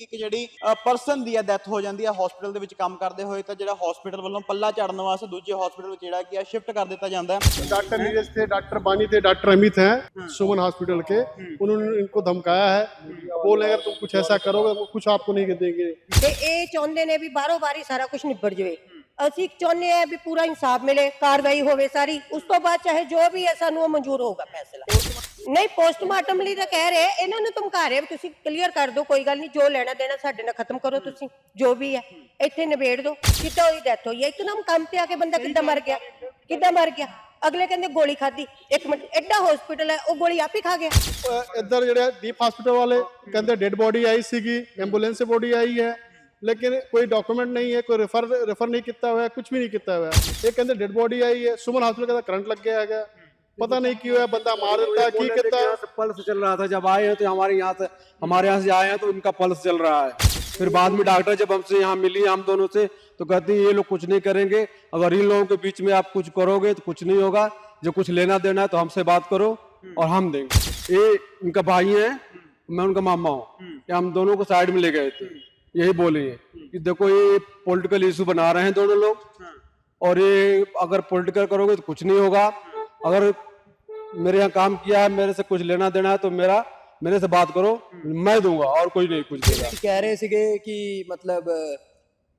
ਇੱਕ ਜਿਹੜੀ ਪਰਸਨ ਦੀ ਡੈਥ ਹੋ ਜਾਂਦੀ ਹੈ ਹਸਪੀਟਲ ਦੇ ਵਿੱਚ ਕੰਮ ਕਰਦੇ ਹੋਏ ਤਾਂ ਜਿਹੜਾ ਹਸਪੀਟਲ ਵੱਲੋਂ ਪੱਲਾ ਝਾੜਨ ਵਾਸਤੇ ਦੂਜੇ ਹਸਪੀਟਲ ਵਿੱਚ ਜਿਹੜਾ ਕਿ ਸ਼ਿਫਟ ਕਰ ਦਿੱਤਾ ਜਾਂਦਾ ਹੈ डॉक्टर नीरज थे डॉक्टर बानी थे डॉक्टर अमित हैं सुमन हॉस्पिटल के उन्होंने इनको धमकाया है बोले अगर तुम कुछ ऐसा करोगे वो कुछ आपको नहीं देंगे ਤੇ ਇਹ ਚਾਹੁੰਦੇ ਨੇ ਵੀ ਬਾਹਰੋਂ ਬਾਰੀ ਸਾਰਾ ਕੁਝ ਨਿਬੜ ਜਾਵੇ ਅਸੀਂ ਚਾਹੁੰਦੇ ਆ ਵੀ ਪੂਰਾ ਇਨਸਾਫ ਮਿਲੇ ਕਾਰਵਾਈ ਹੋਵੇ ਸਾਰੀ ਉਸ ਤੋਂ ਬਾਅਦ ਚਾਹੇ ਜੋ ਵੀ ਹੈ ਸਾਨੂੰ ਉਹ ਮਨਜ਼ੂਰ ਹੋਊਗਾ ਫੈਸਲਾ ਨਹੀਂ ਪੋਸਟਮਾਰਟਮ ਲਈ ਤਾਂ ਕਹਿ ਰਹੇ, ਇਹਨਾਂ ਨੂੰ ਧਮਕਾ ਰਹੇ ਤੁਸੀਂ ਕਲੀਅਰ ਕਰ ਦਿਓ, ਕੋਈ ਗੱਲ ਨਹੀਂ, ਜੋ ਲੈਣਾ ਦੇਣਾ ਸਾਡੇ ਨਾਲ ਖਤਮ ਕਰੋ ਤੁਸੀਂ, ਜੋ ਵੀ ਹੈ, ਇੱਥੇ ਨਿਬੇੜ ਦਿਓ, ਕਿੱਦਾਂ ਹੋਈ ਡੈਥ ਹੋਈ ਹੈ, ਇੱਕਦਮ ਕੰਮ ਤੇ ਆ ਕੇ ਬੰਦਾ ਕਿੱਦਾਂ ਮਰ ਗਿਆ, ਕਿੱਦਾਂ ਮਰ ਗਿਆ, ਅਗਲੇ ਕਹਿੰਦੇ ਗੋਲੀ ਖਾਧੀ, ਇੱਕ ਮਿੰਟ, ਐਡਾ ਹਸਪੀਟਲ ਹੈ, ਉਹ ਗੋਲੀ ਆਪ ਹੀ ਖਾ ਗਿਆ। ਇੱਧਰ ਜਿਹੜੇ ਦੀਪ ਹਸਪੀਟਲ ਵਾਲੇ ਕਹਿੰਦੇ ਡੈਡ ਬੋਡੀ ਆਈ ਸੀਗੀ ਐਂਬੂਲੈਂਸ ਬੋਡੀ ਆਈ ਹੈ, ਲੇਕਿਨ ਕੋਈ ਡਾਕੂਮੈਂਟ ਨਹੀਂ ਹੈ, ਕੋਈ ਰੈਫਰ ਰੈਫਰ ਨਹੀਂ ਕੀਤਾ ਹੋਇਆ ਕੁਝ ਵੀ ਨਹੀਂ ਕੀਤਾ ਹੋਇਆ। ਇਹ ਕਹਿੰਦੇ ਡੈਡ ਬੋਡੀ ਆਈ ਹੈ, ਸੁਮਨ ਹਸਪੀਟਲ ਕਹਿੰਦਾ ਕਰੰਟ ਲੱਗਿਆ ਹੈਗਾ। पता नहीं क्यों है बंदा मार देता है की बोले थे कि कितना यहाँ से पल्स चल रहा था जब आए हैं तो हमारे यहाँ से हमारे यहाँ से आए हैं तो उनका पल्स चल रहा है। फिर बाद में डॉक्टर जब हमसे यहाँ मिली हम दोनों से तो कहती है ये लोग कुछ नहीं करेंगे अगर इन लोगों के बीच में आप कुछ करोगे तो कुछ नहीं होगा जो कुछ लेना देना है तो हमसे बात करो और हम देंगे। ये इनका भाई है मैं उनका मामा हूँ हम दोनों को साइड में ले गए थे। यही बोले हैं कि देखो ये पॉलिटिकल इशू बना रहे हैं दोनों लोग और ये अगर पॉलिटिकल करोगे तो कुछ नहीं होगा। अगर मेरे यहाँ काम किया है मेरे से कुछ लेना देना है तो मेरा मेरे से बात करो मैं दूंगा और कोई नहीं कुछ देगा ਕਹਿ ਰਹੇ ਸੀਗੇ ਕਿ ਮਤਲਬ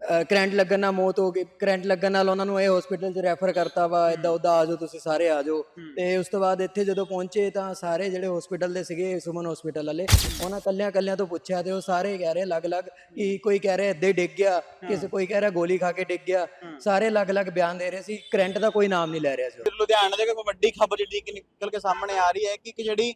ਕਰੰਟ ਲੱਗਣ ਨਾਲ ਮੌਤ ਹੋ ਗਈ ਕਰੰਟ ਲੱਗਣ ਨਾਲ ਉਹਨਾਂ ਨੂੰ ਇਹ ਹਸਪੀਟਲ 'ਚ ਰੈਫਰ ਕਰਤਾ ਵਾ ਇਦਾਂ ਉਦਾਂ ਆ ਜਾਓ ਤੁਸੀਂ ਸਾਰੇ ਆ ਜਾਓ। ਤੇ ਉਸ ਤੋਂ ਬਾਅਦ ਇੱਥੇ ਜਦੋਂ ਪਹੁੰਚੇ ਤਾਂ ਸਾਰੇ ਜਿਹੜੇ ਹਸਪੀਟਲ ਦੇ ਸੀਗੇ ਸੁਮਨ ਹਸਪੀਟਲ ਵਾਲੇ ਉਹਨਾਂ ਕੱਲਿਆਂ ਕੱਲਿਆਂ ਤੋਂ ਪੁੱਛਿਆ ਤੇ ਉਹ ਸਾਰੇ ਕਹਿ ਰਹੇ ਅਲੱਗ-ਅਲੱਗ ਕਿ ਕੋਈ ਕਹਿ ਰਿਹਾ ਇੱਦਾਂ ਡਿੱਗ ਗਿਆ ਕਿਸੇ ਕੋਈ ਕਹਿ ਰਿਹਾ ਗੋਲੀ ਖਾ ਕੇ ਡਿੱਗ ਗਿਆ ਸਾਰੇ ਅਲੱਗ-ਅਲੱਗ ਬਿਆਨ ਦੇ ਰਹੇ ਸੀ ਕਰੰਟ ਦਾ ਕੋਈ ਨਾਮ ਨਹੀਂ ਲੈ ਰਿਹਾ ਸੀ ਲੁਧਿਆਣਾ ਦੇ ਕੋਈ ਵੱਡੀ ਖਬਰ ਜਿਹੜੀ ਨਿਕਲ ਕੇ ਸਾਹਮਣੇ ਆ ਰਹੀ ਹੈ ਕਿ ਇੱਕ ਜਿਹੜੀ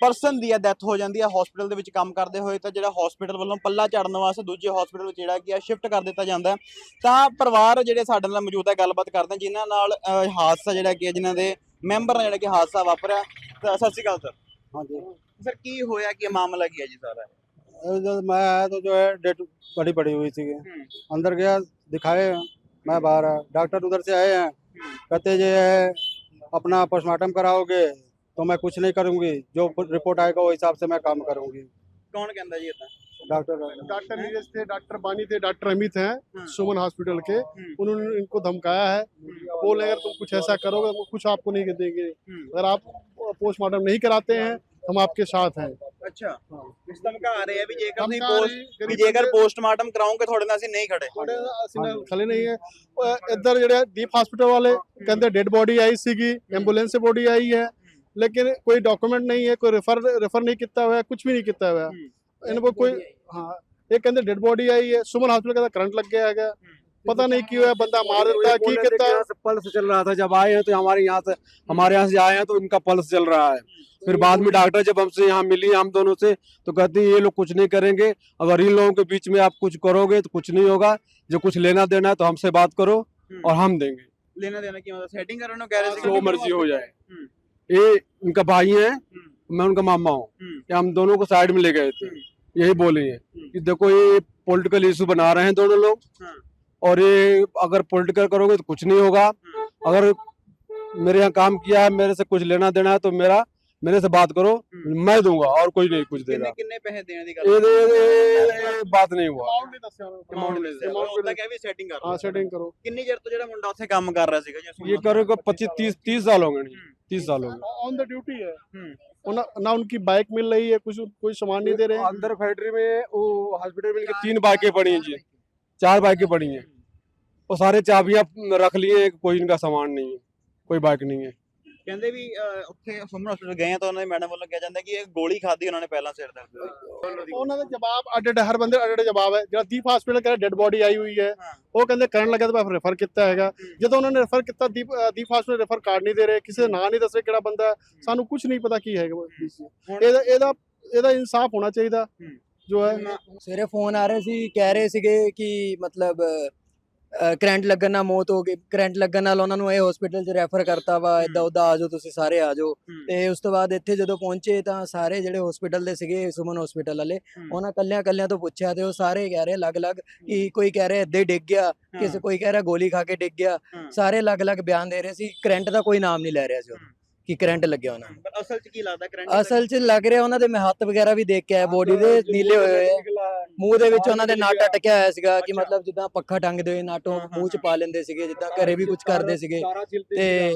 ਪਰਸਨ ਦੀ ਡੈਥ ਹੋ ਜਾਂਦੀ ਹੈ ਹਸਪੀਟਲ ਦੇ ਵਿੱਚ ਕੰਮ ਕਰਦੇ ਹੋਏ ਤਾਂ ਜਿਹੜਾ ਹਸਪੀਟਲ ਵੱਲੋਂ ਪੱਲਾ ਝਾੜਨ ਵਾਸਤੇ ਦੂਜੇ ਹਸਪੀਟਲ ਵਿੱਚ ਜਿਹੜਾ ਕਿ ਸ਼ਿਫਟ ਕਰ ਦਿੱਤਾ ਜਾਂਦਾ ਹੈ ਤਾਂ ਪਰਿਵਾਰ ਜਿਹੜੇ ਸਾਡੇ ਨਾਲ ਮੌਜੂਦ ਹੈ ਗੱਲਬਾਤ ਕਰਦੇ ਹਾਂ, ਜਿਨ੍ਹਾਂ ਨਾਲ ਅਹ, ਹਾਦਸਾ ਜਿਹੜਾ ਕਿ ਹੈ, ਜਿਨ੍ਹਾਂ ਦੇ ਮੈਂਬਰ ਨਾਲ ਜਿਹੜਾ ਕਿ ਹਾਦਸਾ ਵਾਪਰਿਆ ਤਾਂ ਸਤਿ ਸ਼੍ਰੀ ਅਕਾਲ ਸਰ हाँ जी ਸਰ ਕੀ ਹੋਇਆ ਕੀ ਮਾਮਲਾ ਕੀ ਹੈ ਜੀ ਸਾਰਾ जब मैं आया तो जो है डेट बड़ी पड़ी हुई थी अंदर गया दिखाए मैं बाहर आया। डॉक्टर उधर से आए हैं कहते ये अपना पोस्टमार्टम कराओगे तो मैं कुछ नहीं करूंगी जो रिपोर्ट आएगा वो हिसाब से मैं काम करूंगी ਕੌਣ ਕਹਿੰਦਾ ਜੀ ਇਦਾਂ डॉक्टर डॉक्टर नीरज थे डॉक्टर बानी थे डॉक्टर अमित हैं हाँ। सुमन हॉस्पिटल के उन्होंने इनको धमकाया है बोले अगर तुम कुछ ऐसा करोगे वो कुछ आपको नहीं देंगे अगर आप पोस्टमार्टम नहीं कराते हैं हम आपके साथ हैं ਅੱਛਾ ਇਸ ਧਮਕਾ ਰਹੇ ਆ ਵੀ ਜੇਕਰ ਤੁਸੀਂ ਧਮਕਾ ਪੋਸਟ ਰਹੇ, ਵੀ ਗਰੀਬ ਜੇਕਰ ਬੰਦੇ- ਪੋਸਟਮਾਰਟਮ ਕਰਾਉਂਗੇ ਤੁਹਾਡੇ ਨਾਲ ਅਸੀਂ ਨਹੀਂ ਖੜੇ ਥੋੜੇ ਅਸੀਂ ਨਾਲ ਖਲੇ ਨਹੀਂ ਹੈ ਅਹ ਇੱਧਰ ਜਿਹੜੇ ਦੀਪ ਹਸਪੀਟਲ ਵਾਲੇ ਕਹਿੰਦੇ ਡੈਡ ਬੋਡੀ ਆਈ ਸੀਗੀ ਐਂਬੂਲੈਂਸ से बॉडी आई है लेकिन कोई डॉक्यूमेंट नहीं है कोई रेफर रेफर नहीं किया हुआ कुछ भी नहीं किया हुआ इन हम्म। इनको कोई हाँ। एक कहते डेड बॉडी आई है सुमन हॉस्पिटल का करंट लग गया है हम्म। पता नहीं क्यों है बंदा मार देता है की कहता है पल्स चल रहा था जब आए हैं तो हमारे यहाँ से हमारे यहाँ से आए हैं तो इनका पल्स चल रहा है। हम्म। फिर बाद में डॉक्टर जब हमसे यहाँ मिली हम दोनों से तो कहती है ये लोग कुछ नहीं करेंगे अगर इन लोगों के बीच में आप कुछ करोगे तो कुछ नहीं होगा जो कुछ लेना देना है तो हमसे बात करो और हम देंगे। लेना देना की मतलब सेटिंग कराना हाँ, तो कह रहे हैं जो मर्ज़ी हो जाए। ये इनका भाई है मैं उनका मामा हूँ हम्म। ये हम दोनों को साइड में ले गए थे यही बोले हैं कि देखो ये पॉलिटिकल इशू बना रहे हैं दोनों लोग हाँ। और ये अगर पॉलिटिकल करोगे तो कुछ नहीं होगा अगर मेरे यहाँ काम किया है मेरे से कुछ लेना देना है तो मेरा मेरे से बात करो मैं दूंगा और कोई नहीं कुछ ਕਿੰਨੇ देगा ਕਿੰਨੇ ਪੈਸੇ ਦੇਣ ਦੀ ये, ਗੱਲ ये, ये, ये बात नहीं हुआ अमाउंट नहीं दस्या ਅਮਾਉਂਟ ਦੇ ਉਹਦਾ ਕਹਿ ਵੀ ਸੈਟਿੰਗ ਕਰ हाँ सेटिंग करो ਕਿੰਨੀ ਚਿਰ ਤੋਂ ਜਿਹੜਾ ਮੁੰਡਾ ਉੱਥੇ ਕੰਮ ਕਰ ਰਿਹਾ ਸੀਗਾ ਜੀ ये करोगे पच्चीस तीस तीस साल होंगे नहीं तीस साल हो गए ऑन द ड्यूटी है। हम्म। ना, ना उनकी बाइक मिल रही है कुछ कोई सामान नहीं दे रहे अंदर फैक्ट्री में वो हॉस्पिटल में तीन बाइकें पड़ी हैं जी। चार बाइकें पड़ी हैं। और सारे चाबियाँ रख लिए हैं, कोई इनका सामान नहीं है कोई बाइक नहीं है। ਕਹਿੰਦੇ ਵੀ ਅਹ, ਉੱਥੇ ਸੁਮਨ ਹਸਪੀਟਲ ਗਏ ਆ ਤਾਂ ਉਹਨਾਂ ਦੇ ਮੈਡਮ ਵੱਲੋਂ ਕਿਹਾ ਜਾਂਦਾ ਕਿ ਇਹ ਗੋਲੀ ਖਾਦੀ ਉਹਨਾਂ ਨੇ ਪਹਿਲਾਂ ਸਿਰ ਦਰਦ ਦੀ ਉਹਨਾਂ ਦਾ ਜਵਾਬ ਅੱਡ ਅੱਡ ਹਰ ਬੰਦੇ ਦਾ ਅੱਡ ਅੱਡ ਜਵਾਬ ਹੈ। ਜਿਹੜਾ ਦੀਪ ਹਸਪੀਟਲ ਕਹਿੰਦਾ ਡੈਡ ਬੋਡੀ ਆਈ ਹੋਈ ਹੈ ਹਾਂ। ਉਹ ਕਹਿੰਦੇ ਕਰਨ ਲੱਗਾ ਤਾਂ ਮੈਂ ਰੈਫਰ ਕੀਤਾ ਹੈਗਾ। ਜਦੋਂ ਉਹਨਾਂ ਨੇ ਰੈਫਰ ਕੀਤਾ ਦੀਪ ਅ, ਦੀਪ ਹਸਪੀਟਲ ਰੈਫਰ ਕਾਰਡ ਨਹੀਂ ਦੇ ਰਹੇ ਕਿਸੇ ਦਾ ਨਾਂ ਨਹੀਂ ਦੱਸ ਰਹੇ ਕਿਹੜਾ ਬੰਦਾ ਹੈ, ਸਾਨੂੰ ਕੁਝ ਨਹੀਂ ਪਤਾ ਕੀ ਹੈਗਾ। ਉਹ DC ਹੁਣ- ਇਹਦਾ ਇਹਦਾ ਇਹਦਾ ਇਨਸਾਫ ਹੋਣਾ ਚਾਹੀਦਾ ਹੂੰ। ਜੋ ਹੈ। ਸਵੇਰੇ ਫੋਨ ਆ ਰਹੇ ਸੀ ਕਹਿ ਰਹੇ ਸੀਗੇ ਕਿ ਮਤਲਬ ਕਰੰਟ ਲੱਗਣ ਨਾਲ ਮੌਤ ਹੋ ਗਈ ਕਰੰਟ ਲੱਗਣ ਨਾਲ ਉਹਨਾਂ ਨੂੰ ਇਹ ਹਸਪੀਟਲ 'ਚ ਰੈਫਰ ਕਰਤਾ ਵਾ ਇਦਾਂ ਉਦਾਂ ਆ ਜਾਓ ਤੁਸੀਂ ਸਾਰੇ ਆ ਜਾਓ। ਤੇ ਉਸ ਤੋਂ ਬਾਅਦ ਇੱਥੇ ਜਦੋਂ ਪਹੁੰਚੇ ਤਾਂ ਸਾਰੇ ਜਿਹੜੇ ਹਸਪੀਟਲ ਦੇ ਸੀਗੇ ਸੁਮਨ ਹਸਪੀਟਲ ਵਾਲੇ ਉਹਨਾਂ ਕੱਲਿਆਂ ਕੱਲਿਆਂ ਤੋਂ ਪੁੱਛਿਆ ਤੇ ਉਹ ਸਾਰੇ ਕਹਿ ਰਹੇ ਅਲੱਗ-ਅਲੱਗ ਕਿ ਕੋਈ ਕਹਿ ਰਿਹਾ ਇੱਦਾਂ ਡਿੱਗ ਗਿਆ ਕਿਸੇ ਕੋਈ ਕਹਿ ਰਿਹਾ ਗੋਲੀ ਖਾ ਕੇ ਡਿੱਗ ਗਿਆ। ਸਾਰੇ ਅਲੱਗ-ਅਲੱਗ ਬਿਆਨ ਦੇ ਰਹੇ ਸੀ ਕਰੰਟ ਦਾ ਕੋਈ ਨਾਮ ਨਹੀਂ ਲੈ ਰਿਹਾ ਸੀ ਉਹ। ਕਿ ਕਰੰਟ ਲੱਗਿਆ ਉਹਨਾਂ ਨੂੰ। ਅਸਲ 'ਚ ਕੀ ਲੱਗਦਾ ਕਰੰਟ ਅਸਲ 'ਚ ਲੱਗ ਰਿਹਾ ਉਹਨਾਂ ਦੇ ਮੈਂ ਵਗੈਰਾ ਵੀ ਦੇਖ ਕੇ ਆਇਆ ਬੋਡੀ ਦੇ ਨੀਲੇ ਹੋਏ ਹੋਏ। ਮੂੰਹ ਦੇ ਵਿੱਚ ਉਹਨਾਂ ਦੇ ਨਟ ਅਟਕਿਆ ਹੋਇਆ ਸੀਗਾ ਕਿ ਮਤਲਬ ਜਿੱਦਾਂ ਪੱਖਾ ਟੰਗਦੇ ਹੋਏ ਨਾਟੋਂ ਮੂੰਹ 'ਚ ਪਾ ਲੈਂਦੇ ਸੀਗੇ ਜਿੱਦਾਂ ਘਰੇ ਵੀ ਕੁਝ ਕਰਦੇ ਸੀਗੇ। ਤੇ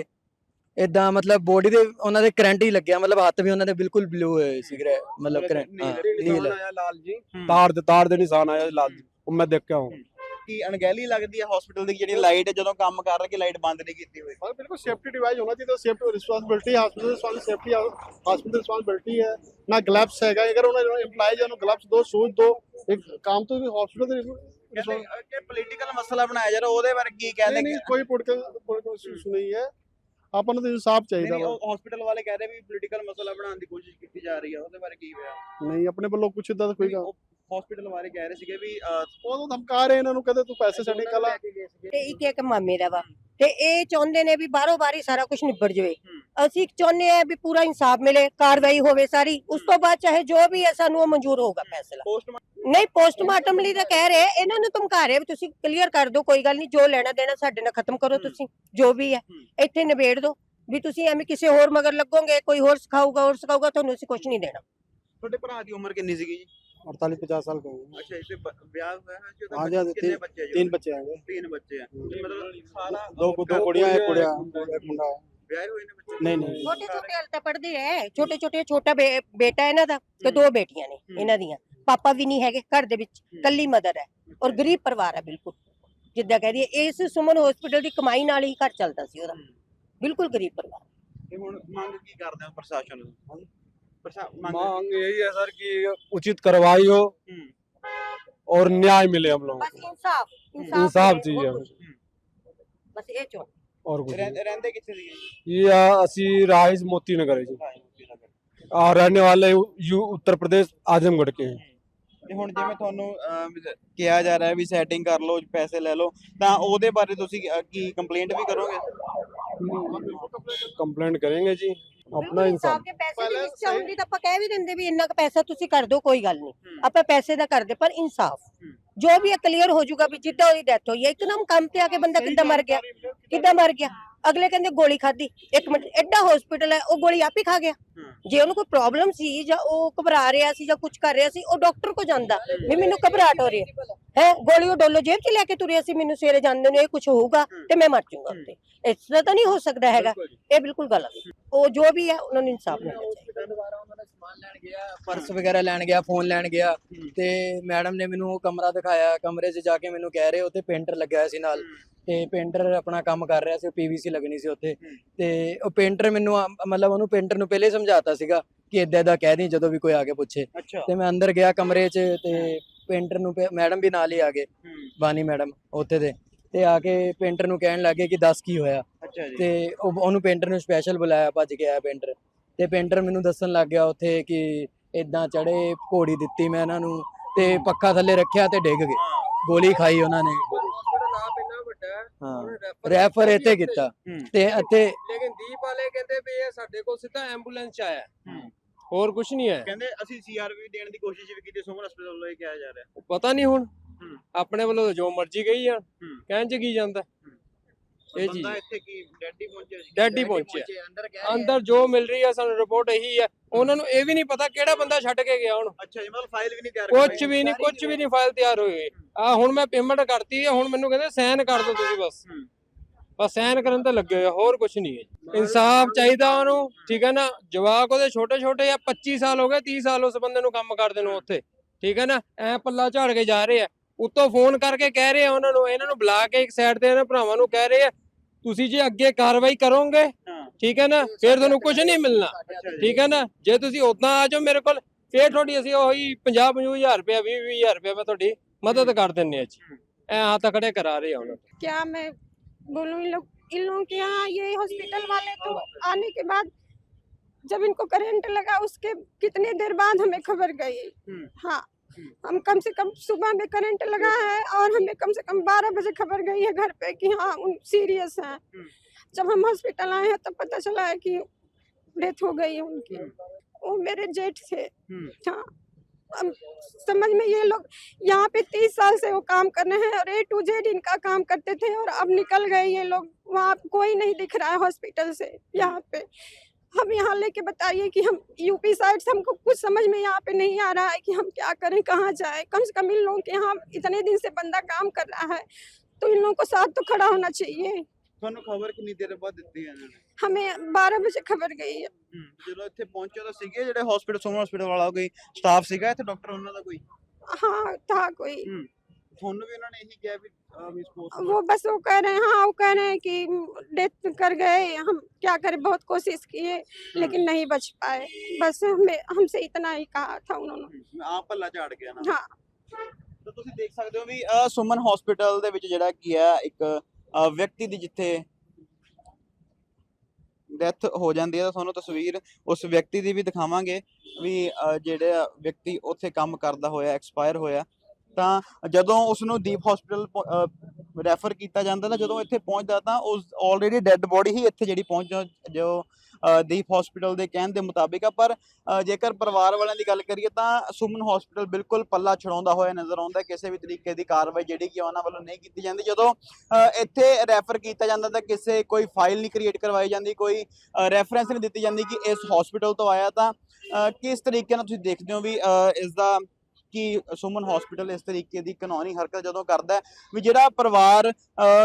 ਇਦਾਂ ਮਤਲਬ ਬੋਡੀ ਦੇ ਉਹਨਾਂ ਦੇ ਕਰੰਟ ਹੀ ਲੱਗਿਆ ਮਤਲਬ ਹੱਥ ਵੀ ਉਹਨਾਂ ਦੇ ਬਿਲਕੁਲ ਬਲੂ ਹੋਏ ਸੀਗੇ ਮਤਲਬ ਕਰੰਟ ਨੀਲ ਨੀਲ। ਲਾਲ ਜੀ। ਤਾਰ ਦੇ ਤਾਰ ਦੇ ਨਿਸ਼ਾਨ ਆਇਆ ਲਾਲ ਜੀ। ਉਹ ਮੈਂ ਦੇਖ ਕੇ ਕੀ ਅਣਗਹਿਲੀ ਲੱਗਦੀ ਹੈ ਹਸਪੀਟਲ ਦੀ ਜਿਹੜੀ ਲਾਈਟ ਹੈ ਜਦੋਂ ਕੰਮ ਕਰ ਰਹੇ ਕਿ ਲਾਈਟ ਬੰਦ ਨਹੀਂ ਕੀਤੀ ਹੋਈ। ਪਰ ਬਿਲਕੁਲ ਸੇਫਟੀ ਡਿਵਾਈਸ ਹੋਣਾ ਚਾਹੀਦਾ ਸੇਫਟੀ ਰਿਸਪਾਂਸਿਬਿਲਟੀ ਹਸਪੀਟਲ ਸਵਾਲ ਸੇਫਟੀ ਹਸਪੀਟਲ ਰਿਸਪਾਂਸਿਬਿਲਟੀ ਹੈ। ਨਾ ਗਲਵਸ ਹੈਗਾ ਅਗਰ ਉਹਨਾਂ ਏਮਪਲਾਈਜ਼ ਨੂੰ ਗਲਵਸ ਦੋ ਸ਼ੂਜ਼ ਦੋ ਇੱਕ ਕੰਮ ਤੋਂ ਵੀ ਹਸਪੀਟਲ ਦੇ ਕਿ ਪੋਲੀਟੀਕਲ ਮਸਲਾ ਬਣਾਇਆ ਜਾ ਰਿਹਾ ਉਹਦੇ ਬਾਰੇ ਕੀ ਕਹਿੰਦੇ ਨਹੀਂ ਕੋਈ ਪੋਲੀਟੀਕਲ ਇਸ਼ੂ ਨਹੀਂ ਹੈ। ਆਪਾਂ ਨੂੰ ਤਾਂ ਇਨਸਾਫ ਚਾਹੀਦਾ ਵਾ। ਹਸਪੀਟਲ ਵਾਲੇ ਕਹਿ ਰਹੇ ਵੀ ਪੋਲੀਟੀਕਲ ਮਸਲਾ ਬਣਾਉਣ ਦੀ ਕੋਸ਼ਿਸ਼ ਕੀਤੀ ਜਾ ਰਹੀ ਹੈ ਉਹਦੇ ਬਾਰੇ ਕੀ ਹੋਇਆ? ਨਹੀਂ ਆਪਣੇ ਵੱਲੋਂ ਕੁਝ ਇਦਾਂ ਦਾ ਕੋਈ ਹਸਪੀਟਲ ਵਾਲੇ ਕਹਿ ਰਹੇ ਸੀਗੇ ਵੀ ਤਾਂ ਧਮਕਾ ਰਹੇ ਇਹਨਾਂ ਨੂੰ ਕਹਿੰਦੇ ਤੂੰ ਪੈਸੇ ਸਾਡੇ ਕਲਾ ਤੇ ਇੱਕ ਇੱਕ ਮਾਮੇ ਦਾ ਵਾ। ਤੇ ਇਹ ਚਾਹੁੰਦੇ ਨੇ ਵੀ ਬਾਹਰੋਂ ਬਾਰੀ ਸਾਰਾ ਕੁਝ ਨਿਬੜ ਜਾਵੇ। ਅਸੀਂ ਚਾਹੁੰਦੇ ਆ ਵੀ ਪੂਰਾ ਇਨਸਾਫ ਮਿਲੇ ਕਾਰਵਾਈ ਹੋਵੇ ਸਾਰੀ। ਉਸ ਤੋਂ ਬਾਅਦ ਚਾਹੇ ਜੋ ਵੀ ਹੈ ਸਾਨੂੰ ਉਹ ਮਨਜ਼ੂਰ ਹੋਊਗਾ ਫੈਸਲਾ। ਨਹੀਂ ਪੋਸਟਮਾਰਟਮ ਲਈ ਤਾਂ ਕਹਿ ਰਹੇ ਇਹਨਾਂ ਨੂੰ ਧਮਕਾ ਰਹੇ ਤੁਸੀਂ ਕਲੀਅਰ ਕਰ ਦਿਓ ਕੋਈ ਗੱਲ ਨਹੀਂ ਜੋ ਲੈਣਾ ਦੇਣਾ ਸਾਡੇ ਨਾਲ ਖਤਮ ਕਰੋ। ਤੁਸੀਂ ਜੋ ਵੀ ਹੂੰ। ਇੱਥੇ ਨਿਬੇੜ ਦਿਓ। ਵੀ ਤੁਸੀਂ ਐਵੇਂ ਕਿਸੇ ਹੋਰ ਮਗਰ ਲੱਗੋਗੇ ਕੋਈ ਹੋਰ ਸਿਖਾਊਗਾ ਹੋਰ ਸਿਖਾਊਗਾ ਤੁਹਾਨੂੰ ਅਸੀਂ ਕੁਝ ਨਹੀਂ ਦੇਣਾ। ਤੁਹਾਡੇ ਭਰਾ ਦੀ ਉਮਰ ਕਿੰਨੀ ਸੀਗੀ ਜੀ? अड़तालीस पचास साल का हूँ ਅੱਛਾ ਇਸੇ ਬ- ਵਿਆਹ ਹੋਇਆ ਹੈ ਜੀ ਉਹਦਾ हाँ जी, हाँ जी, ਕਿੰਨੇ तीन- ਬੱਚੇ ਜੀ तीन ਉਹਦੇ? बच्चे हैं ਤਿੰਨ ਬੱਚੇ ਆ ਮਤਲਬ ਸਾਰਾ दो दो कुड़ियाँ एक कुड़िया एक मुंडा है ਵਿਆਹ ਹੋਏ ਨੇ ਬੱਚੇ नहीं नहीं ਛੋਟੇ ਛੋਟੇ ਹਾਲ ਤਾਂ ਪੜਦੇ ਐ ਛੋਟੇ ਛੋਟੇ ਛੋਟਾ ਬੇ- ਬੇਟਾ ਇਹਨਾਂ ਦਾ ਤੇ ਦੋ ਬੇਟੀਆਂ ਨੇ ਇਹਨਾਂ ਦੀਆਂ ਪਾਪਾ ਵੀ ਨਹੀਂ ਹੈਗੇ ਘਰ ਦੇ ਵਿੱਚ ਕੱਲੀ ਮਦਰ ਹੈ ਔਰ ਗਰੀਬ ਪਰਿਵਾਰ ਹੈ ਬਿਲਕੁਲ ਜਿੱਦਾਂ ਕਹਿ ਦਈਏ ਇਸ ਸੁਮਨ ਹਸਪੀਟਲ ਦੀ ਕਮਾਈ ਨਾਲ ਹੀ ਘਰ ਚੱਲਦਾ ਸੀ ਉਹਦਾ ਬਿਲਕੁਲ ਗਰੀਬ ਪਰਿਵਾਰ ਤੇ ਹੁਣ ਮੰਗ ਕੀ ਕਰਦੇ ਹੋ ਪ੍ਰਸ਼ਾਸਨ ਨੂੰ ਪ੍ਰਸ਼ਾ ਮੰਗ मांग यही है सर कि उचित कार्रवाई हो हम्म। और न्याय मिले हम लोगों ਬਸ को ਇਨਸਾਫ इंसाफ ਮਿਲੇ, चाहिए ਹੋਰ हमें ਕੁਛ। ਬਸ ਇਹ ਚੋ और कुछ नहीं। ਰਹਿੰਦੇ ਰਹਿੰਦੇ ਕਿੱਥੇ ਸੀਗੇ ਜੀ ये असी राइस मोती नगर है जी और रहने वाले यू उत्तर प्रदेश आजमगढ़ के हैं ਤੇ ਹੁਣ ਜਿਵੇਂ ਤੁਹਾਨੂੰ ਅਹ, ਵੀ ਸ- ਕਿਹਾ ਜਾ ਰਿਹਾ ਹੈ ਵੀ ਸੈਟਿੰਗ ਕਰ ਲਓ ਪੈਸੇ ਲੈ ਲਓ ਤਾਂ ਉਹਦੇ ਬਾਰੇ ਤੁਸੀਂ ਅਹ, ਕੀ ਕੰਪਲੇਂਟ ਵੀ ਕਰੋਗੇ कंप्लेंट करेंगे जी ਆਪਣਾ ਇਨਸਾਫ ਕੇ ਪੈਸੇ ਦੀ ਵਿੱਚ ਆਉਂਦੀ ਤਾਂ ਆਪਾਂ ਕਹਿ ਵੀ ਦਿੰਦੇ ਵੀ ਇੰਨਾ ਕੁ ਪੈਸਾ ਤੁਸੀਂ ਕਰ ਦਿਓ ਕੋਈ ਗੱਲ ਨਹੀਂ। ਆਪਾਂ ਪੈਸੇ ਦਾ ਕਰਦੇ ਪਰ ਇਨਸਾਫ। ਜੋ ਵੀ ਕਲੀਅਰ ਹੋ ਜਾਊਗਾ ਵੀ ਜਿੱਦਾਂ ਉਹਦੀ ਡੈਥ ਹੋਈ ਹੈ ਇੱਕਦਮ ਕੰਮ ਤੇ ਆ ਕੇ ਬੰਦਾ ਕਿੱਦਾਂ ਮਰ ਗਿਆ ਕਿੱਦਾਂ ਮਰ ਗਿਆ? ਅਗਲੇ ਕਹਿੰਦੇ ਗੋਲੀ ਖਾਧੀ ਇੱਕ ਮਿੰਟ ਐਡਾ ਹਸਪੀਟਲ ਹੈ ਉਹ ਗੋਲੀ ਆਪ ਹੀ ਖਾ ਗਿਆ। ਜੇ ਉਹਨੂੰ ਕੋਈ ਪ੍ਰੋਬਲਮ ਸੀ ਜਾਂ ਉਹ ਘਬਰਾ ਰਿਹਾ ਸੀ ਜਾਂ ਕੁਝ ਕਰ ਰਿਹਾ ਸੀ ਉਹ ਡਾਕਟਰ ਕੋ ਜਾਂਦਾ ਵੀ ਮੈਨੂੰ ਘਬਰਾਹਟ ਹੋ ਰਹੀ ਹੈ। ਹੈ ਗੋਲੀ ਉਹ ਡੋਲੋ ਜੇਬ 'ਚ ਲੈ ਕੇ ਤੁਰਿਆ ਸੀ ਮੈਨੂੰ ਸਵੇਰੇ ਜਾਂਦੇ ਨੂੰ ਇਹ ਕੁਝ ਹੋਊਗਾ ਤੇ ਮੈਂ ਮਰ ਜਾਊਂਗਾ ਉੱਤੇ ਇਸ ਤਰ੍ਹਾਂ ਤਾਂ ਨਹੀਂ ਹੋ ਸਕਦਾ ਹੈਗਾ। ਇਹ ਬਿਲਕੁਲ ਗਲਤ। ਉਹ ਜੋ ਵੀ ਹੈ ਉਹਨਾਂ ਨੂੰ ਇਨਸਾਫ ਮਿਲਣਾ ਚਾਹੀਦਾ ਦੁਬਾਰਾ ਉਹਨਾਂ ਦਾ ਸਮਾਨ ਲੈਣ ਗਿਆ ਪਰਸ ਵਗੈਰਾ ਲੈਣ ਗਿਆ ਫੋਨ ਲੈਣ ਗਿਆ ਤੇ ਮੈਡਮ ਨੇ ਮੈਨੂੰ ਉਹ ਕਮਰਾ ਦਿਖਾਇਆ ਕਮਰੇ 'ਚ ਜਾ ਕੇ ਮੈਨੂੰ ਕਹਿ ਰਹੇ ਉੱਥੇ ਪੇਂਟਰ ਲੱਗਿਆ ਹੋਇਆ ਸੀ ਨਾਲ ਤੇ ਪੇਂਟਰ ਆਪਣਾ ਕੰਮ ਕਰ ਰਿਹਾ ਸੀ ਪੀਵੀਸੀ ਲੱਗਣੀ ਸੀ ਉੱਥੇ ਤੇ ਉਹ ਪੇਂਟਰ ਮੈਨੂੰ ਮਤਲਬ ਉਹਨੂੰ ਪੇਂਟਰ ਨੂੰ ਪਹਿਲੇ ਸਮਝਾਤਾ ਸੀਗਾ ਕਿ ਇਦਾਂ ਇਦਾਂ ਕਹਿ ਦੀ ਜਦੋਂ ਵੀ ਕੋਈ ਆ ਕੇ ਪੁੱਛੇ। ਤੇ ਮੈਂ ਅੰਦਰ ਗਿਆ ਕਮਰੇ 'ਚ ਤੇ ਪੇਂਟਰ ਨੂੰ ਮੈਡਮ ਵੀ ਨਾਲ ਹੀ ਆ ਗਏ ਬਾਨੀ ਮੈਡਮ ਉੱਥੇ ਦੇ ਤੇ ਆ ਕੇ ਪੇਂਟਰ ਨੂੰ ਕਹਿਣ ਲੱਗੇ ਕਿ ਦੱਸ ਕੀ ਹੋਇਆ ਤੇ ਉਹ ਉਹਨੂੰ ਪੇਂਟਰ ਨੂੰ ਸਪੈਸ਼ਲ ਬੁਲਾਇਆ ਭੱਜ ਕੇ ਆਇਆ ਪੇਂਟਰ ਤੇ ਪੇਂਟਰ ਮੈਨੂੰ ਦੱਸਣ ਲੱਗ ਗਿਆ ਉੱਥੇ ਕਿ ਇਦਾਂ ਚੜੇ ਘੋੜੀ ਦਿੱਤੀ ਮੈਂ ਇਹਨਾਂ ਨੂੰ ਤੇ ਪੱਖਾ ਥੱਲੇ ਰੱਖਿਆ ਤੇ ਡਿੱਗ ਗਏ। ਗੋਲੀ ਖਾਈ ਉਹਨਾਂ ਨੇ। ਹਾਂ ਰੈਫਰ ਇੱਥੇ ਕੀਤਾ। ਤੇ ਇੱਥੇ ਲੇਕਿਨ ਦੀਪ ਵਾਲੇ ਕਹਿੰਦੇ ਵੀ ਇਹ ਸਾਡੇ ਕੋਲ ਸਿੱਧਾ ਐਂਬੂਲੈਂਸ ਚ ਆਇਆ। ਹੋਰ ਕੁਝ ਨਹੀਂ ਹੈ ਕਹਿੰਦੇ ਅਸੀਂ ਸੀਆਰਪੀ ਦੇਣ ਦੀ ਕੋਸ਼ਿਸ਼ ਵੀ ਕੀਤੀ ਸੁਮਨ ਹਸਪੀਟਲ ਵੱਲੋਂ ਇਹ ਕਿਹਾ ਜਾ ਰਿਹਾ। ਪਤਾ ਨਹੀਂ ਹੁਣ। ਆਪਣੇ ਵੱਲੋਂ ਜੋ ਮਰਜ਼ੀ ਗਈ ਆ। ਕਹਿਣ ਚ ਕੀ ਜਾਂਦਾ। ਇਹ ਚੀਜ਼ ਬੰਦਾ ਇੱਥੇ ਕੀ ਡੈਡ ਹੀ ਪਹੁੰਚਿਆ ਸੀ ਡੈਡ ਹੀ ਪਹੁੰਚਿਆ। ਅੰਦਰ ਕਹਿ ਅੰਦਰ ਜੋ ਮਿਲ ਰਹੀ ਆ ਸਾਨੂੰ ਰਿਪੋਰਟ ਇਹੀ ਹੈ। ਉਹਨਾਂ ਨੂੰ ਇਹ ਵੀ ਨਹੀਂ ਪਤਾ ਕਿਹੜਾ ਬੰਦਾ ਛੱਡ ਕੇ ਗਿਆ ਹੁਣ। ਅੱਛਾ ਜੀ ਮਤਲਬ ਫਾਈਲ ਵੀ ਨਹੀਂ ਤਿਆਰ ਕੁਝ ਵੀ ਨਹੀਂ ਕੁਝ ਵੀ ਨਹੀਂ ਫਾਈਲ ਤਿਆਰ ਹੋਈ ਆ ਹੁਣ ਮੈਂ ਪੇਮੈਂਟ ਕਰਤੀ ਹੈ ਹੁਣ ਮੈਨੂੰ ਕਹਿੰਦੇ ਸਾਈਨ ਕਰ ਦਿਓ ਤੁਸੀਂ ਬਸ। ਹੂੰ। ਬਸ ਸਾਈਨ ਕਰਨ ਤੇ ਲੱਗੇ ਹੋਏ ਹੋਰ ਕੁਝ ਨਹੀਂ ਹੈ ਇਨਸਾਫ ਚਾਹੀਦਾ ਉਹਨੂੰ ਠੀਕ ਹੈ ਨਾ? ਜਵਾਕ ਉਹਦੇ ਛੋਟੇ ਛੋਟੇ ਆ 25 ਸਾਲ ਹੋ ਗਏ 30 ਸਾਲ ਉਸ ਬੰਦੇ ਨੂੰ ਕੰਮ ਕਰਦੇ ਨੂੰ ਉੱਥੇ। ਠੀਕ ਹੈ ਨਾ? ਐ ਪੱਲਾ ਝਾੜ ਕੇ ਜਾ ਰਹੇ ਆ। ਉੱਤੋਂ ਫੋਨ ਕਰਕੇ ਕਹਿ ਰਹੇ ਆ ਉਹਨਾਂ ਨੂੰ ਇਹਨਾਂ ਨੂੰ ਬੁਲਾ ਕੇ ਇੱਕ ਸਾਈਡ ਤੇ ਇਹਨਾਂ ਭਰਾਵਾਂ ਨੂੰ ਕਹਿ ਰਹੇ ਆ ਤੁਸੀਂ ਜੇ ਅੱਗੇ ਕਾਰਵਾਈ ਕਰੋਗੇ ਹਾਂ ਠੀਕ ਹੈ ਨਾ ਫਿਰ ਤੁਹਾਨੂੰ ਕੁਝ ਨਹੀਂ ਮਿਲਣਾ ਅੱਛਾ ਜੀ ਠੀਕ ਹੈ ਨਾ ਜੇ ਤੁਸੀਂ ਉਦਾਂ ਆ ਜਾਓ ਮੇਰੇ ਕੋਲ ਫੇਰ ਤੁਹਾਡੀ ਅਸੀਂ ਉਹੀ 50 50000 ਰੁਪਇਆ 20 20000 ਰੁਪਇਆ ਮੈਂ ਤੁਹਾਡੀ ਮਦਦ ਕਰ ਦਿੰਨੇ ਆ ਜੀ ਐ ਹੱਥ ਖੜੇ ਕਰਾ ਰਹੇ ਆ ਉਹਨਾਂ ਨੂੰ। क्या मैं बोलूँ इन लोग इन लोगों के यहाँ ये हॉस्पिटल वाले तो आने के बाद जब इनको करंट लगा उसके कितने देर बाद हमें खबर गई हम्म। हाँ हम्म। हम कम से कम सुबह में करंट लगा है और हमें कम से कम बारह बजे खबर गई है घर पे कि हाँ उन सीरियस हैं। हम्म। जब हम हॉस्पिटल आए हैं तब पता चला है कि डेथ हो गई है उनकी। वो मेरे जेठ थे। हम्म। हाँ अब समझ में ये लोग यहाँ पे तीस साल से वो काम कर रहे हैं और ए टू जेड इनका काम करते थे और अब निकल गए ये लोग। वहाँ कोई नहीं दिख रहा है हॉस्पिटल से यहाँ पे। हम यहाँ लेके बताइए कि हम यूपी साइड से हमको कुछ समझ में यहाँ पे नहीं आ रहा है कि हम क्या करें कहाँ जाए कम से कम इन लोगों के यहाँ इतने दिन से बंदा काम कर रहा है तो इन लोगों को साथ तो खड़ा होना चाहिए ਤੁਹਾਨੂੰ ਖਬਰ ਕਿੰਨੀ ਦੇਰ ਬਾਅਦ ਦਿੱਤੀ ਹੈ ਇਹਨਾਂ ਨੇ हमें बारह बजे खबर गई है ਹੂੰ, ਜਦੋਂ ਇੱਥੇ ਪਹੁੰਚੇ ਤਾਂ ਸੀਗੇ ਜਿਹੜੇ ਹਸਪੀਟਲ ਸੋਮਾ ਹਸਪੀਟਲ ਵਾਲਾ ਕੋਈ ਸਟਾਫ ਸੀਗਾ ਇੱਥੇ ਡਾਕਟਰ ਉਹਨਾਂ ਦਾ ਕੋਈ हाँ था कोई ਤੁਹਾਨੂੰ ਵੀ ਉਹਨਾਂ ਨੇ ਇਹੀ ਕਿਹਾ ਵੀ ਅਹ, ਵੀ suppose- वो बस वो कह रहे हैं हाँ वो कह रहे हैं कि डेथ कर गए हम क्या करें बहुत कोशिश किए लेकिन नहीं बच पाए बस हमें हमसे इतना ही कहा था उन्होंने ਹੂੰ, ਆਪ ਭੱਲਾ ਝਾੜ ਗਿਆ ਨਾ हाँ ਤਾਂ ਤੁਸੀਂ ਦੇਖ ਸਕਦੇ ਹੋ ਵੀ ਅਹ, ਸੁਮਨ ਹਸਪੀਟਲ ਦੇ ਵਿੱਚ ਜਿਹੜਾ ਕੀ ਹੈ ਇੱਕ ਅਹ, ਵਿਅਕਤੀ ਦੀ ਜਿੱਥੇ ਡੈਥ ਹੋ ਜਾਂਦੀ ਹੈ ਤਾਂ ਤੁਹਾਨੂੰ ਤਸਵੀਰ ਉਸ ਵਿਅਕਤੀ ਦੀ ਵੀ ਦਿਖਾਵਾਂਗੇ ਵੀ ਅਹ, ਜਿਹੜਾ ਵਿਅਕਤੀ ਉੱਥੇ ਕੰਮ ਕਰਦਾ ਹੋਇਆ ਐਕਸਪਾਇਰ ਹੋਇਆ ਤਾਂ ਜਦੋਂ ਉਸ ਨੂੰ ਦੀਪ ਹਸਪੀਟਲ ਰੈਫਰ ਕੀਤਾ ਜਾਂਦਾ ਤਾਂ ਜਦੋਂ ਇੱਥੇ ਪਹੁੰਚਦਾ ਤਾਂ ਉਸ ਆਲਰੇਡੀ ਡੈੱਡ ਬੋਡੀ ਹੀ ਇੱਥੇ ਜਿਹੜੀ ਪਹੁੰਚ ਜੋ- ਦੀਪ ਹਸਪੀਟਲ ਦੇ ਕਹਿਣ ਦੇ ਮੁਤਾਬਿਕ ਆ। ਪਰ ਜੇਕਰ ਪਰਿਵਾਰ ਵਾਲਿਆਂ ਦੀ ਗੱਲ ਕਰੀਏ ਤਾਂ ਸੁਮਨ ਹਸਪੀਟਲ ਬਿਲਕੁਲ ਪੱਲਾ ਛਡਾਉਂਦਾ ਹੋਇਆ ਨਜ਼ਰ ਆਉਂਦਾ ਕਿਸੇ ਵੀ ਤਰੀਕੇ ਦੀ ਕਾਰਵਾਈ ਜਿਹੜੀ ਕਿ ਉਹਨਾਂ ਵੱਲੋਂ ਨਹੀਂ ਕੀਤੀ ਜਾਂਦੀ। ਜਦੋਂ ਇੱਥੇ ਰੈਫਰ ਕੀਤਾ ਜਾਂਦਾ ਤਾਂ ਕਿਸੇ ਕੋਈ ਫਾਈਲ ਨਹੀਂ ਕ੍ਰੀਏਟ ਕਰਵਾਈ ਜਾਂਦੀ ਕੋਈ ਰੈਫਰੈਂਸ ਨਹੀਂ ਦਿੱਤੀ ਜਾਂਦੀ ਕਿ ਇਸ ਹਸਪੀਟਲ ਤੋਂ ਆਇਆ ਤਾਂ ਕਿਸ ਤਰੀਕੇ ਨਾਲ ਤੁਸੀਂ ਦੇਖਦੇ ਹੋ ਵੀ ਅ, ਇਸ ਦਾ ਕਿ ਸੁਮਨ ਹਸਪੀਟਲ ਇਸ ਤਰੀਕੇ ਦੀ ਕਾਨੂੰਨੀ ਹਰਕਤ ਜਦੋਂ ਕਰਦਾ ਹੈ ਵੀ ਜਿਹੜਾ ਪਰਿਵਾਰ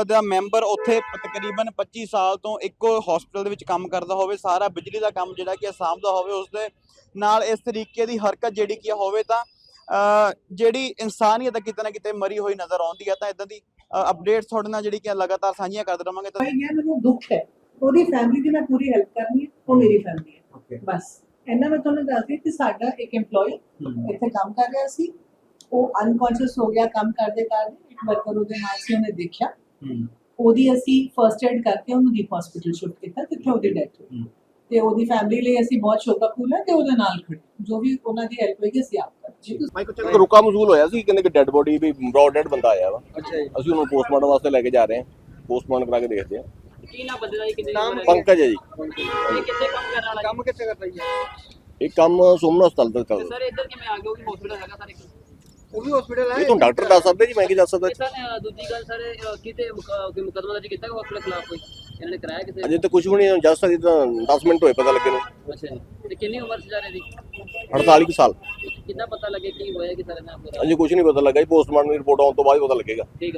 ਦਾ ਮੈਂਬਰ ਉੱਥੇ ਤਕਰੀਬਨ 25 ਸਾਲ ਤੋਂ ਇੱਕੋ ਹਸਪੀਟਲ ਦੇ ਵਿੱਚ ਕੰਮ ਕਰਦਾ ਹੋਵੇ ਸਾਰਾ ਬਿਜਲੀ ਦਾ ਕੰਮ ਜਿਹੜਾ ਕਿ ਸਾਂਭਦਾ ਹੋਵੇ ਉਸ ਦੇ ਨਾਲ ਇਸ ਤਰੀਕੇ ਦੀ ਹਰਕਤ ਜਿਹੜੀ ਕੀ ਹੋਵੇ ਤਾਂ ਜਿਹੜੀ ਇਨਸਾਨੀਅਤ ਕਿਤੇ ਨਾ ਕਿਤੇ ਮਰੀ ਹੋਈ ਨਜ਼ਰ ਆਉਂਦੀ ਹੈ ਤਾਂ ਇਦਾਂ ਦੀ ਅਪਡੇਟਸ ਤੁਹਾਡੇ ਨਾਲ ਜਿਹੜੀ ਕਿ ਲਗਾਤਾਰ ਸਾਂਝੀਆਂ ਕਰਦੇ ਰਵਾਂਗੇ ਤਾਂ ਮੈਨੂੰ ਦੁੱਖ ਹੈ। ਉਹਦੀ ਫੈਮਿਲੀ ਦੀ ਮੈਂ ਪੂਰੀ ਹੈਲਪ ਕਰਨੀ ਹੈ ਉਹ ਮੇਰੀ ਫੈਮਿਲੀ ਹੈ। ਬਸ। ਇੰਨਾ ਮੈਂ ਤੁਹਾਨੂੰ ਦੱਸਦੀ ਕਿ ਸਾਡਾ ਇੱਕ EMPLOYE ਇੱਥੇ ਕੰਮ ਕਰ ਰਿਹਾ ਸੀ। ਉਹ ਅਨਕੌਂਸ਼ੀਅਸ ਹੋ ਗਿਆ ਕੰਮ ਕਰਦੇ ਕਰਦੇ ਇੱਕ ਵਰਕਰ ਉਹਦੇ ਨਾਲ ਸੀ ਉਹਨੇ ਦੇਖਿਆ। ਉਹਦੀ ਅਸੀਂ ਫਰਸਟ ਏਡ ਕਰਕੇ ਉਹਨੂੰ ਦੀਪ ਹਸਪੀਟਲ ਸ਼ਿਫਟ ਕੀਤਾ ਜਿੱਥੇ ਉਹਦੀ ਡੈਥ ਹੋਈ। ਤੇ ਉਹਦੀ ਫੈਮਿਲੀ ਲਈ ਅਸੀਂ ਬਹੁਤ ਸ਼ੋਕਾਕੂਲ ਹੈ ਤੇ ਉਹਦੇ ਨਾਲ ਖੜੇ ਜੋ ਵੀ ਉਹਨਾਂ ਦੀ ਹੈਲਪ ਹੋਏਗੀ ਅਸੀਂ ਆਪ ਕਰਾਂਗੇ ਮੈਂ ਕੁਝ ਰੁਕਾ ਮਜ਼ੂਲ ਹੋਇਆ ਸੀ ਕਹਿੰਦੇ ਕਿ ਡੈੱਡ ਬੋਡੀ ਵੀ ਬ੍ਰੌਡ ਡੈਡ ਬੰਦਾ ਆਇਆ ਵਾ। ਅੱਛਾ ਜੀ। ਅਸੀਂ ਉਹਨੂੰ ਪੋਸਟਮਾਰਟਮ ਵਾਸਤੇ ਲੈ ਕੇ ਜਾ ਰਹੇ ਹਾਂ। ਪੋਸਟਮਾਰਟਮ ਕਰਾ ਕੇ ਦੇਖਦੇ ਹਾਂ। ਕੀ ਨਾ ਬੰਦੇ ਦਾ ਜੀ ਕਿੰਨੇ ਨਾਮ ਪੰਕਜ ਹੈ ਜੀ। ਇਹ ਕਿੱਥੇ ਕੰਮ ਕਰਨ ਵਾਲਾ ਕੰਮ ਕਿੱਥੇ ਕਰਦਾ ਜੀ? ਇਹ ਕੰਮ ਸੋਮਨਾ ਹਸਪਤਾਲ ਦਾ ਕਰਦਾ। ਸਰ ਇੱਧਰ ਕਿਵੇਂ ਆ ਗਏ? ਉਹ ਵੀ ਹਸਪੀਟਲ ਹੈਗਾ ਸਰ ਇੱਕ। ਉਹ ਵੀ ਹਸਪੀਟਲ ਹੈ। ਇਹ ਤੁਹਾਨੂੰ ਡਾਕਟਰ ਦੱਸ ਸਕਦੇ ਜੀ ਮੈਂ ਕੀ ਦੱਸ ਸਕਦਾ? ਇਹ ਸਰ ਦੂਜੀ ਗੱਲ ਸਰ ਕਿਤੇ ਕੋਈ ਮੁਕਦਮਾ ਦਰਜ ਕੀਤਾ ਕਿ ਹਸਪੀਟਲ ਖਿਲਾਫ ਕੋਈ? ਇਹਨਾਂ ਨੇ ਕਰਾਇਆ ਕਿਸੇ ਅਜੇ ਤਾਂ ਕੁਝ ਵੀ ਨਹੀਂ ਜਸਟ ਅਜੇ ਤਾਂ 10 ਮਿੰਟ ਹੋਏ ਪਤਾ ਲੱਗੇ ਨੂੰ। ਅੱਛਾ ਜੀ। ਤੇ ਕਿੰਨੀ ਉਮਰ ਸੀ ਜਾਰੇ ਦੀ? 48 ਕੁ ਸਾਲ। ਕਿੰਨਾ ਪਤਾ ਲੱਗੇ ਕੀ ਹੋਇਆ ਕਿ ਸਰ ਇਹਨਾਂ ਪੂਰਾ ਅਜੇ ਕੁਝ ਨਹੀਂ ਪਤਾ ਲੱਗਾ ਜੀ ਪੋਸਟਮਾਰਟਮ ਦੀ ਰਿਪੋਰਟ ਆਉਣ ਤੋਂ ਬਾਅਦ ਪਤਾ ਲੱਗੇਗਾ। ਠੀਕ ਹੈ